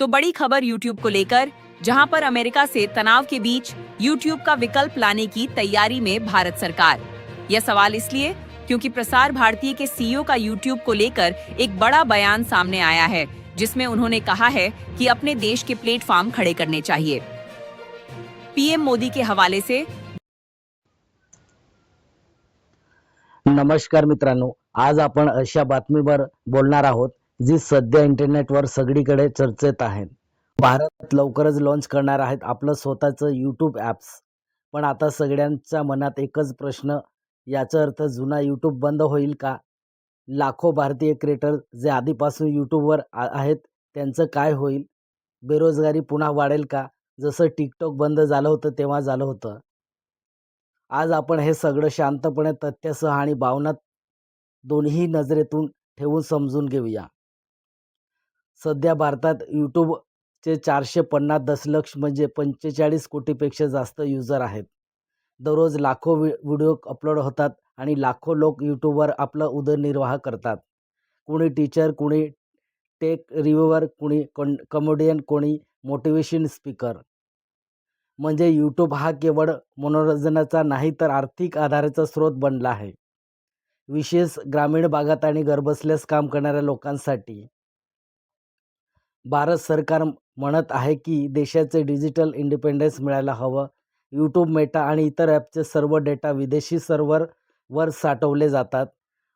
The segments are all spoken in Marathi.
तो बड़ी खबर YouTube को लेकर, जहाँ पर अमेरिका से तनाव के बीच YouTube का विकल्प लाने की तैयारी में भारत सरकार। यह सवाल इसलिए, क्योंकि प्रसार भारतीय के सीईओ का YouTube को लेकर एक बड़ा बयान सामने आया है, जिसमें उन्होंने कहा है कि अपने देश के प्लेटफॉर्म खड़े करने चाहिए। पीएम मोदी के हवाले से। नमस्कार मित्रांनो, आज आपण अशा बातमीवर बोलणार आहोत जी सध्या इंटरनेटवर सगळीकडे चर्चेत आहे भारत लवकरच लॉन्च करणार आहेत आपलं स्वतःचं यूट्यूब ॲप्स पण आता सगळ्यांच्या मनात एकच प्रश्न याचा अर्थ जुना यूट्यूब बंद होईल का? लाखो भारतीय क्रिएटर जे आधीपासून यूट्यूबवर आहेत त्यांचं काय होईल? बेरोजगारी पुन्हा वाढेल का? जसं टिकटॉक बंद झालं होतं तेव्हा झालं होतं. आज आपण हे सगळं शांतपणे तथ्यासह आणि भावनात दोन्ही नजरेतून ठेवून समजून घेऊया. सध्या भारतात यूट्यूबचे चारशे पन्नास दशलक्ष म्हणजे पंचेचाळीस कोटीपेक्षा जास्त युजर आहेत. दररोज लाखो वि व्हिडिओ अपलोड होतात आणि लाखो लोक यूट्यूबवर आपला उदरनिर्वाह करतात. कुणी टीचर कुणी टेक रिव्ह्यूवर कुणी कॉन कॉमेडियन कोणी मोटिवेशन स्पीकर म्हणजे यूट्यूब हा केवळ मनोरंजनाचा नाही तर आर्थिक आधाराचा स्रोत बनला आहे. विशेष ग्रामीण भागात आणि घरबसल्यास काम करणाऱ्या लोकांसाठी भारत सरकार म्हणत आहे की देशाचे डिजिटल इंडिपेंडन्स मिळायला हवं. यूट्यूब मेटा आणि इतर ॲपचे सर्व डेटा विदेशी सर्व्हरवर साठवले जातात.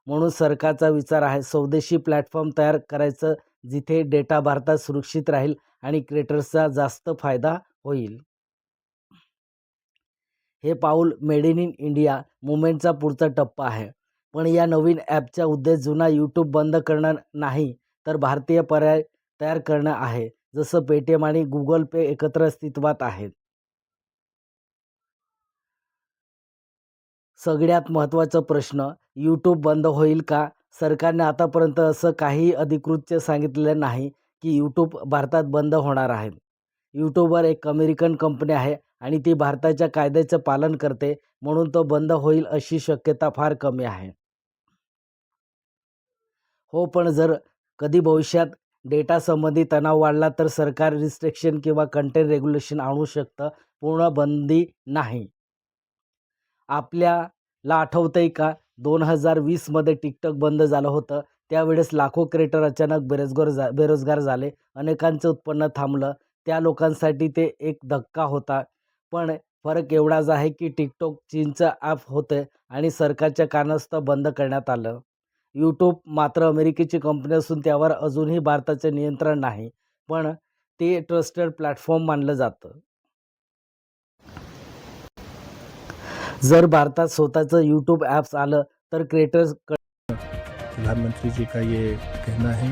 म्हणून सरकारचा विचार आहे स्वदेशी प्लॅटफॉर्म तयार करायचं जिथे डेटा भारतात सुरक्षित राहील आणि क्रिएटर्सचा जास्त फायदा होईल. हे पाऊल मेड इन इंडिया मुवमेंटचा पुढचा टप्पा आहे. पण या नवीन ॲपचा उद्देश जुना यूट्यूब बंद करणं नाही तर भारतीय पर्याय तयार करणं आहे. जसं पेटीएम आणि गुगल पे एकत्र अस्तित्वात आहेत. सगळ्यात महत्त्वाचा प्रश्न यूट्यूब बंद होईल का? सरकारने आतापर्यंत असं काही अधिकृत सांगितलेलं नाही की यूट्यूब भारतात बंद होणार आहे. यूट्यूबवर एक अमेरिकन कंपनी आहे आणि ती भारताच्या कायद्याचं पालन करते म्हणून तो बंद होईल अशी शक्यता फार कमी आहे. हो पण जर कधी भविष्यात डेटा संबंधी तणाव वाढला तर सरकार रिस्ट्रिक्शन किंवा कंटेंट रेग्युलेशन आणू शकतं. पूर्ण बंदी नाही. आपल्याला आठवतं आहे का? दोन हजार वीसमध्ये टिकटॉक बंद झालं होतं. त्यावेळेस लाखो क्रिएटर अचानक बेरोजगार जा बेरोजगार झाले. अनेकांचं उत्पन्न थांबलं. त्या लोकांसाठी ते एक धक्का होता. पण फरक एवढाच आहे की टिकटॉक चीनचं ॲप होतं आणि सरकारच्या कारणास्तव बंद करण्यात आलं. यूट्यूब मात्र अमेरिकेची कंपनी असून त्यावर अजूनही भारताचे नियंत्रण नाही पण ते ट्रस्टेड प्लॅटफॉर्म मानलं जातं. जर भारतात स्वतःचं यूट्यूब ॲप्स आलं तर क्रिएटर्स प्रधानमंत्री जी का ये कहना है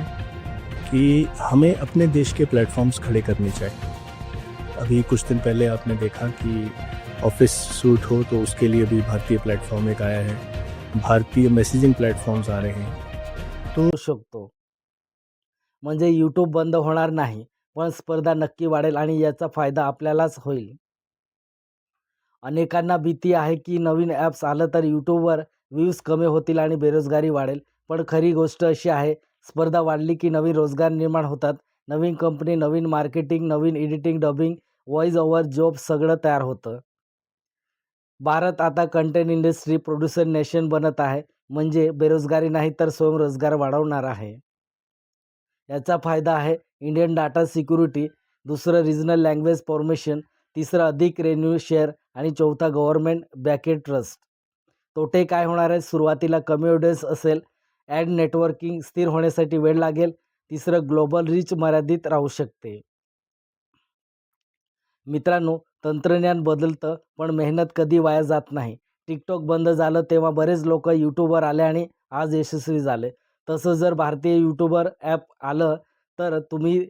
कि हमें अपने देश के प्लेटफॉर्म्स खड़े करने चाहिए। अभी कुछ दिन पहले आपने देखा कि ऑफिस सूट हो तो उसके लिए भी भारतीय प्लेटफॉर्म एक आया है। भारतीय मेसेजिंग प्लॅटफॉर्म्स आ रहे हैं। शकतो. म्हणजे यूट्यूब बंद होणार नाही पण स्पर्धा नक्की वाढेल आणि याचा फायदा आपल्यालाच होईल. अनेकांना भीती आहे की नवीन ॲप्स आलं तर यूट्यूबवर व्ह्यूज कमी होतील आणि बेरोजगारी वाढेल. पण खरी गोष्ट अशी आहे स्पर्धा वाढली की नवीन रोजगार निर्माण होतात. नवीन कंपनी नवीन मार्केटिंग नवीन editing dubbing voice over job सगळं तयार होतं. भारत आता कंटेंट इंडस्ट्री प्रोड्युसर नेशन बनत आहे. म्हणजे बेरोजगारी नाही तर स्वयंरोजगार वाढवणार आहे. याचा फायदा आहे इंडियन डाटा सिक्युरिटी दुसरं रिजनल लँग्वेज फॉर्मेशन तिसरं अधिक रेन्यू शेअर आणि चौथा गव्हर्नमेंट बॅकेट ट्रस्ट तोटे काय होणार आहे सुरुवातीला कमी ऑडियन्स असेल ॲड नेटवर्किंग स्थिर होण्यासाठी वेळ लागेल तिसरं ग्लोबल रीच मर्यादित राहू शकते. मित्रांनो तंत्रज्ञान बदलतं पण मेहनत कधी वाया जात नाही. टिकटॉक बंद झालं तेव्हा बरेच लोक यूट्यूबवर आले आणि आज यशस्वी झाले. तसं जर भारतीय यूट्यूबर ॲप आलं तर तुम्ही